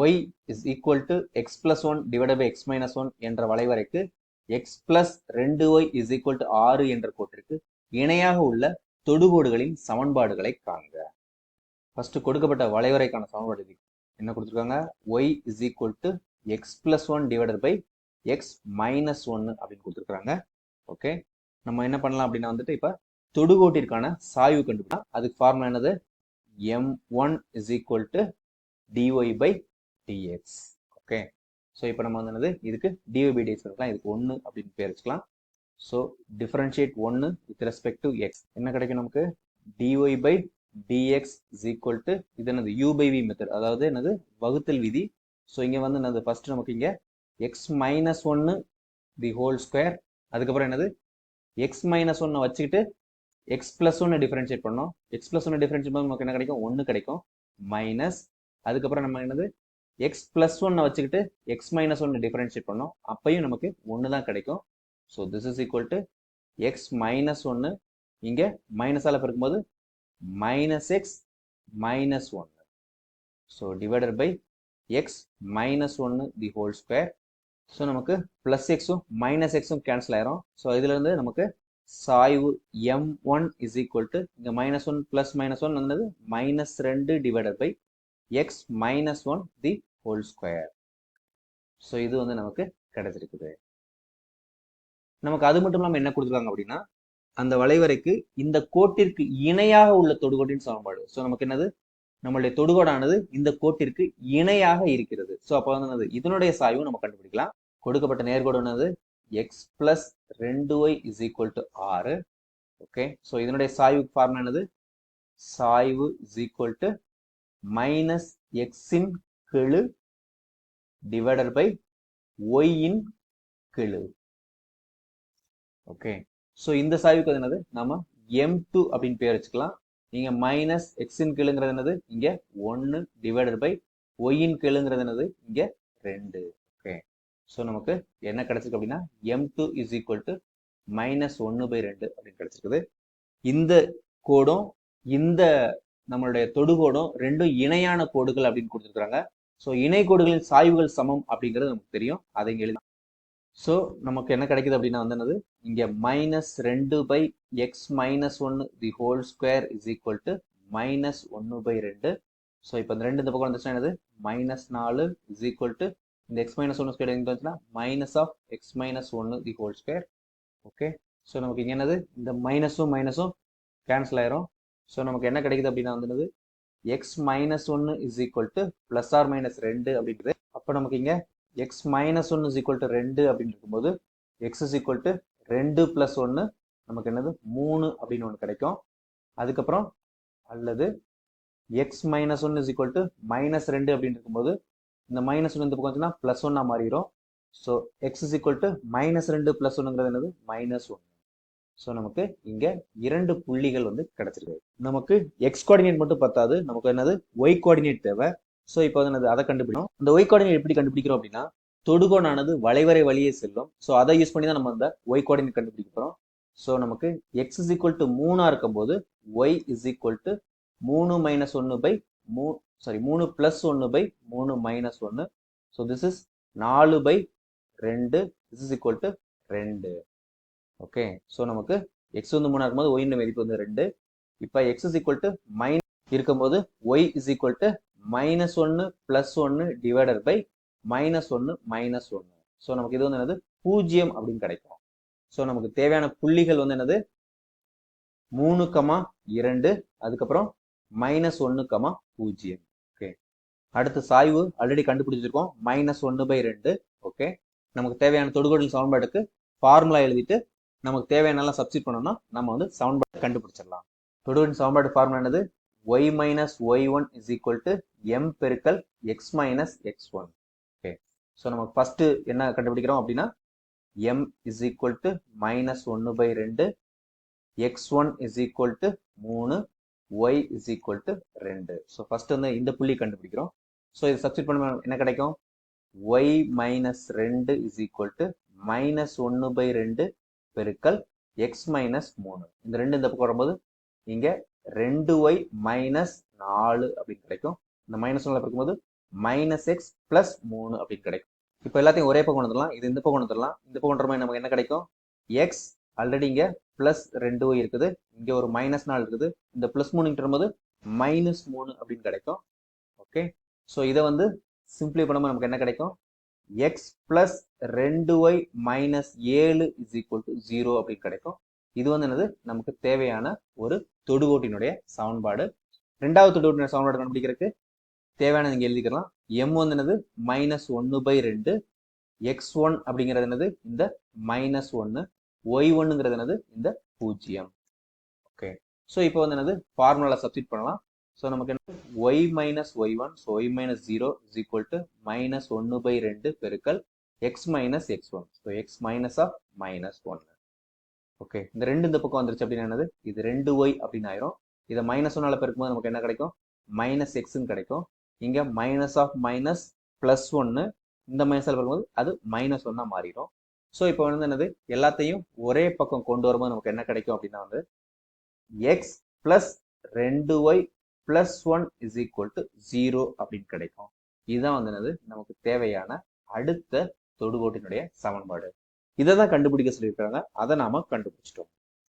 Y is equal to X plus one divide by X minus one என்ற வளைவரைக்கு X plus ரெண்டு Y is equal to ஆறு என்ற கோட்டிற்கு இணையாக உள்ள தொடுகோடுகளின் சமன்பாடுகளை காண்க. ஃபர்ஸ்ட் கொடுக்கப்பட்ட வளைவரைக்கான சமன்பாடு என்ன கொடுத்துருக்காங்க? Y is equal to X plus one divided by X minus ஒன்று அப்படின்னு கொடுத்துருக்காங்க. ஓகே நம்ம என்ன பண்ணலாம் அப்படின்னா வந்துட்டு இப்போ தொடுகோட்டிற்கான சாய்வு கண்டுபிடிக்கலாம். அதுக்கு ஃபார்முலா என்னது? M one is equal to D Y by D X okay so இப்போ நம்ம வந்து என்னது? இதுக்கு டிஒய் டிஎக்ஸ் இருக்கலாம். இதுக்கு ஒன்று அப்படின்னு பேர் வச்சுக்கலாம். ஸோ டிஃபரன்ஷியேட் ஒன்று வித் ரெஸ்பெக்ட் டு எக்ஸ் என்ன கிடைக்கும் நமக்கு? D Y by D X is equal to இது என்னது? யூ பை வி மெத்தட் அதாவது என்னது? வகுத்தல் விதி. ஸோ இங்கே வந்து என்னது? ஃபர்ஸ்ட் நமக்கு இங்கே எக்ஸ் மைனஸ் ஒன்று தி ஹோல் ஸ்கொயர் அதுக்கப்புறம் என்னது? எக்ஸ் மைனஸ் ஒன்று வச்சுக்கிட்டு எக்ஸ் பிளஸ் ஒன்று டிஃபரன்ஷியேட் பண்ணோம். எக்ஸ் பிளஸ் ஒன்று டிஃபரன்ஷியேட் பண்ண நமக்கு என்ன கிடைக்கும்? ஒன்று கிடைக்கும். மைனஸ் அதுக்கப்புறம் நம்ம என்னது? எக்ஸ் ப்ளஸ் ஒன்னை வச்சுக்கிட்டு எக்ஸ் மைனஸ் ஒன்று டிஃபரன்ஷியேட் பண்ணோம். அப்பையும் நமக்கு ஒன்று தான் கிடைக்கும். So this is equal to X minus ஒன்று இங்கே மைனஸால் பெருக்கும்போது மைனஸ் எக்ஸ் மைனஸ் ஒன்று so divided by X minus ஒன்று தி ஹோல் ஸ்கொயர் ஸோ நமக்கு ப்ளஸ் எக்ஸும் மைனஸ் எக்ஸும் கேன்சல் ஆயிரும். ஸோ இதுலேருந்து நமக்கு சாய்வு M one is equal to இங்கே minus one plus minus one வந்தது மைனஸ் ரெண்டு divided by X minus one the whole square so இது வந்து நமக்கு கிடைச்சிருக்குது. நமக்கு அது மட்டும் இல்லாமல் என்ன கொடுத்துருக்காங்க அப்படின்னா அந்த வளைவரைக்கு இந்த கோட்டிற்கு இணையாக உள்ள தொடுகோட்டின் சமன்பாடு. ஸோ நமக்கு என்னது? நம்மளுடைய தொடுகோடானது இந்த கோட்டிற்கு இணையாக இருக்கிறது. ஸோ அப்போ வந்து என்னது? இதனுடைய சாய்வு நம்ம கண்டுபிடிக்கலாம். கொடுக்கப்பட்ட நேர்கோடு என்னது? எக்ஸ் பிளஸ் ரெண்டு ஒய் இஸ் ஈக்குவல் டு ஆறு ஓகே ஸோ இதனுடைய சாய்வு ஃபார்ம் என்னது? சாய்வு இஸ் ஈக்குவல் டு மைனஸ் எக்ஸின் கெழு டிவைடட் பை ஒய்யின் கெழு. ஓகே ஸோ இந்த சாய்வுக்கு அது என்னது? நம்ம எம் டூ அப்படின்னு பேர் வச்சுக்கலாம். நீங்க மைனஸ் எக்ஸின் கீழுங்கிறது என்னது? இங்க ஒன்னு டிவைடட் பை ஒய்யின் கீழுங்கிறது என்னது? இங்க ரெண்டு. ஓகே ஸோ நமக்கு என்ன கிடைச்சிருக்கு அப்படின்னா M two is equal to minus ஒன்னு பை ரெண்டு அப்படின்னு கிடைச்சிருக்குது. இந்த கோடும் இந்த நம்மளுடைய தொடுகோடும் ரெண்டும் இணையான கோடுகள் அப்படின்னு கொடுத்துருக்குறாங்க. ஸோ இணை கோடுகளின் சாய்வுகள் சமம் அப்படிங்கிறது நமக்கு தெரியும். அதை இங்க எழுதி ஸோ நமக்கு என்ன கிடைக்குது அப்படின்னா வந்து என்னது? இங்கே மைனஸ் ரெண்டு பை எக்ஸ் மைனஸ் ஒன்று the whole square is equal to minus ஒன்று பை ரெண்டு. ஸோ இப்போ இந்த ரெண்டு இந்த பக்கம் வந்துச்சுன்னா என்னது? மைனஸ் நாலு இஸ் ஈக்குவல் டு இந்த எக்ஸ் மைனஸ் ஒன்று ஸ்கொயர் எங்கே வந்துச்சுன்னா மைனஸ் ஆஃப் எக்ஸ் மைனஸ் ஒன்று the whole square okay so நமக்கு இங்கே என்னது? இந்த மைனஸும் மைனஸும் கேன்சல் ஆயிரும். ஸோ நமக்கு என்ன கிடைக்குது அப்படின்னா வந்துனது என்னது எக்ஸ் மைனஸ் ஒன்று is equal to plus or minus ரெண்டு அப்படின்றது. அப்போ நமக்கு இங்கே எக்ஸ் மைனஸ் ஒன்று இஸ் ஈக்குவல் டு ரெண்டு அப்படின்னு இருக்கும்போது எக்ஸ் இஸ் ஈக்குவல் டு ரெண்டு ப்ளஸ் ஒன்று நமக்கு என்னது? மூணு அப்படின்னு ஒன்று கிடைக்கும். அதுக்கப்புறம் அல்லது X minus one is equal to minus ரெண்டு அப்படின்னு இருக்கும்போது இந்த மைனஸ் ஒன்று இந்த பக்கம் வந்துச்சுன்னா ப்ளஸ் ஒன்னாக மாறிடும் so X is equal to minus ரெண்டு ப்ளஸ் ஒன்னுங்கிறது என்னது? மைனஸ் ஒன்று ஸோ நமக்கு இங்க இரண்டு புள்ளிகள் வந்து கிடைச்சிருக்கு. நமக்கு எக்ஸ் கோஆர்டினேட் மட்டும் பத்தாது. நமக்கு என்னது? ஒய் கோஆர்டினேட் தேவை. ஸோ இப்போ வந்து என்னது? அதை கண்டுபிடிக்கும் அந்த ஒய் கோஆர்டினேட் எப்படி கண்டுபிடிக்கிறோம் அப்படின்னா தொடுகோணானது வளைவரை வழியே செல்லும். ஸோ அதை யூஸ் பண்ணி தான் நம்ம அந்த ஒய் கோஆர்டினேட் கண்டுபிடிக்க போகிறோம் ஸோ நமக்கு எக்ஸ் இஸ் ஈக்குவல் டு மூணா இருக்கும்போது ஒய் இஸ் ஈக்குவல் டு மூணு மைனஸ் ஒன்று பை மூ சாரி மூணு பிளஸ் ஒன்று பை மூணு மைனஸ் ஒன்று ஸோ திஸ் இஸ் நாலு பை ரெண்டு. திஸ் இஸ் ஈக்குவல் டு ரெண்டு. ஓகே ஸோ நமக்கு எக்ஸ் வந்து மூணாக இருக்கும்போது ஒயின் மதிப்பு வந்து ரெண்டு. இப்போ எக்ஸ் இஸ் ஈக்குவல் டு மைன் இருக்கும்போது Y is equal to minus ஒன்று ப்ளஸ் ஒன்று டிவைடட் பை மைனஸ் ஒன்று மைனஸ் ஒன்று ஸோ நமக்கு இது வந்து என்னது? பூஜ்ஜியம் அப்படின்னு கிடைக்கும். ஸோ நமக்கு தேவையான புள்ளிகள் வந்து என்னது? மூணு கமா இரண்டு அதுக்கப்புறம் மைனஸ் ஒன்று கமா பூஜ்ஜியம். ஓகே அடுத்து சாய்வு ஆல்ரெடி கண்டுபிடிச்சிருக்கோம். மைனஸ் ஒன்று பை ரெண்டு. ஓகே நமக்கு தேவையான தொடுகோடல் சமன்பாட்டுக்கு ஃபார்முலா எழுதிட்டு நமக்கு தேவையானலாம் சப்ஸ்டிட் பண்ணோம்னா நம்ம வந்து சமன்பாடு கண்டுபிடிச்சிடலாம். தொடுவின் சமன்பாடு ஃபார்முலா என்னது? Y minus Y one is equal to M பெருக்கல் X minus X one okay so நமக்கு ஃபர்ஸ்ட் என்ன கண்டுபிடிக்கிறோம் அப்படின்னா M is equal to minus ஒன்று பை ரெண்டு X one is equal to மூணு ஒய் இஸ் ஈக்குவல் டு ரெண்டு. ஸோ ஃபர்ஸ்ட் வந்து இந்த புள்ளி கண்டுபிடிக்கிறோம். ஸோ இது சப்ஸ்டிட் பண்ண என்ன கிடைக்கும்? ஒய் மைனஸ் ரெண்டு இஸ் ஈக்குவல் டு மைனஸ் ஒன்று பை ரெண்டு பெருக்கல் எக்ஸ் மைனஸ் மூணு. இந்த ரெண்டு இந்த பக்கம் வரும்போது இங்க ரெண்டு ஒய் மைனஸ் நாலு அப்படின்னு கிடைக்கும். இந்த மைனஸ் ஒன்ல இருக்கும்போது மைனஸ் எக்ஸ் பிளஸ் மூணு அப்படின்னு கிடைக்கும். இப்போ எல்லாத்தையும் ஒரே பக்கம் கொண்டு வந்துடலாம் இது இந்த பக்கம் கொண்டு வந்துடலாம் இந்த பக்கம் கொண்டு நமக்கு என்ன கிடைக்கும்? எக்ஸ் ஆல்ரெடி இங்கே ப்ளஸ் ரெண்டு ஒய் இருக்குது. இங்கே ஒரு மைனஸ் நாலு இருக்குது. இந்த ப்ளஸ் மூணுங்கிற வரும்போது மைனஸ் மூணு அப்படின்னு கிடைக்கும். ஓகே ஸோ இதை வந்து சிம்பிளை பண்ணும்போது நமக்கு என்ன கிடைக்கும்? எக்ஸ் பிளஸ் ரெண்டு ஒய் மைனஸ் ஏழு இஸ் ஈக்குவல் டு ஜீரோ அப்படின்னு கிடைக்கும். இது வந்து என்னது? நமக்கு தேவையான ஒரு தொடுகோட்டினுடைய சமன்பாடு. ரெண்டாவது தொடுகோட்டினுடைய சமன்பாடு கண்டுபிடிக்கிறதுக்கு தேவையான இங்கே எழுதிக்கலாம். எம் வந்து என்னது? மைனஸ் ஒன்று பை ரெண்டு. எக்ஸ் ஒன் அப்படிங்கிறது என்னது? இந்த மைனஸ் ஒன்று ஒய் ஒன்னுங்கிறது என்னது? இந்த பூஜ்ஜியம். ஓகே ஸோ இப்போ வந்து என்னது? ஃபார்முலா சப்ஸ்டிட் பண்ணலாம். ஸோ நமக்கு என்ன? Y minus Y one so Y minus zero is equal to minus ஒன்று பை ரெண்டு பெருக்கல் X minus X one so X minus of minus ஒன்று ஓகே இந்த ரெண்டு இந்த பக்கம் வந்துருச்சு அப்படின்னு என்னது? இது ரெண்டு ஒய் அப்படின்னு ஆயிரும். இதை மைனஸ் ஒன்னால பெருக்கும்போது நமக்கு என்ன கிடைக்கும்? மைனஸ் எக்ஸ்ன்னு கிடைக்கும். இங்கே மைனஸ் ஆஃப் மைனஸ் ப்ளஸ் ஒன்று இந்த மைனஸால் பெருக்கும்போது அது மைனஸ் ஒன்னாக மாறிடும். ஸோ இப்போ வந்து என்னது? எல்லாத்தையும் ஒரே பக்கம் கொண்டு வரும்போது நமக்கு என்ன கிடைக்கும் அப்படின்னா வந்து எக்ஸ் பிளஸ் ரெண்டு Y plus one is equal to zero அப்படின்னு கிடைக்கும். இதுதான் வந்து என்னது? நமக்கு தேவையான அடுத்த தொடுகோட்டினுடைய சமன்பாடு. இதை தான் கண்டுபிடிக்க சொல்லியிருக்காங்க. அதை நாம கண்டுபிடிச்சிட்டோம்.